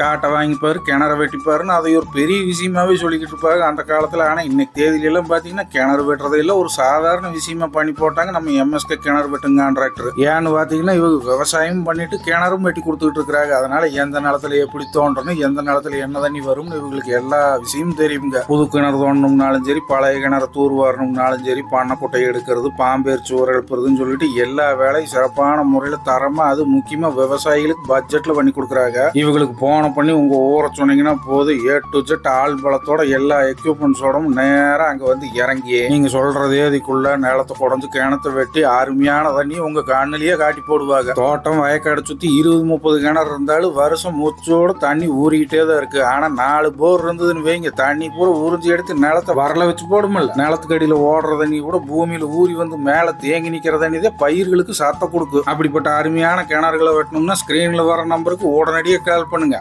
காட்டை வாங்கிப்பார் கிணறு வெட்டிப்பாருன்னு அதை ஒரு பெரிய விஷயமாவே சொல்லிக்கிட்டு இருப்பாங்க அந்த காலத்தில். ஆனால் இன்னைக்கு தேதியிலெல்லாம் பார்த்தீங்கன்னா கிணறு வெட்டுறதே இல்லை. ஒரு சாதாரண விஷயமா பண்ணி போட்டாங்க. நம்ம எம்எஸ்கே கிணறு வெட்டுங்க கான்ட்ராக்டர் ஏன்னு பார்த்தீங்கன்னா இவங்க விவசாயம் பண்ணிட்டு கிணறும் வெட்டி கொடுத்துக்கிட்டு இருக்கிறாங்க அதனால எந்த நிலத்துல எப்படி தோன்றணும் எந்த நிலத்துல என்ன தண்ணி வரும்னு இவங்களுக்கு எல்லா விஷயமும் தெரியுங்க. புது கிணறு தோண்டணும்னாலும் சரி பழைய கிணறு தூர் வரணும்னாலும் சரி பண்ணக்குட்டை எடுக்கிறது பாம்பேர் சுவர் எழுப்புறதுன்னு சொல்லிட்டு எல்லா வேலையும் சிறப்பான முறையில் தரமாக அது முக்கியமாக விவசாயிகளுக்கு பட்ஜெட்டில் பண்ணி கொடுக்குறாங்க. இவங்களுக்கு போன பண்ணி உங்கள் ஊரை சொன்னீங்கன்னா போதும் ஏ டு ஜெட் ஆள் பலத்தோட எல்லா எக்யூப்மெண்ட்ஸோடும் நேராக அங்கே வந்து இறங்கி நீங்கள் சொல்கிறதே தேதிக்குள்ள நிலத்தை குடஞ்சு கிணத்தை வெட்டி அருமையான தண்ணி உங்கள் கண்ணிலேயே காட்டி போடுவாங்க. தோட்டம் வயக்காடை சுற்றி இருபது முப்பது கிணறு இருந்தாலும் வருஷம் மூச்சோட தண்ணி ஊறிக்கிட்டே தான் இருக்குது ஆனால் நாலு போர் இருந்ததுன்னு வைங்க தண்ணி பூரா உறிஞ்சி எடுத்து நிலத்தை வரல வச்சு போடுமில்ல. நிலத்துக்கு அடியில் ஓடுற தண்ணி கூட பூமியில் ஊறி வந்து மேலே தேங்கி நிற்கிற தண்ணி தான் பயிர்களுக்கு சத்த கொடுக்கும். அப்படிப்பட்ட அருமையான கிணறுகளை வெட்டணும்னா ஸ்க்ரீனில் வர நம்பருக்கு உடனடியாக கால் பண்ணுங்க.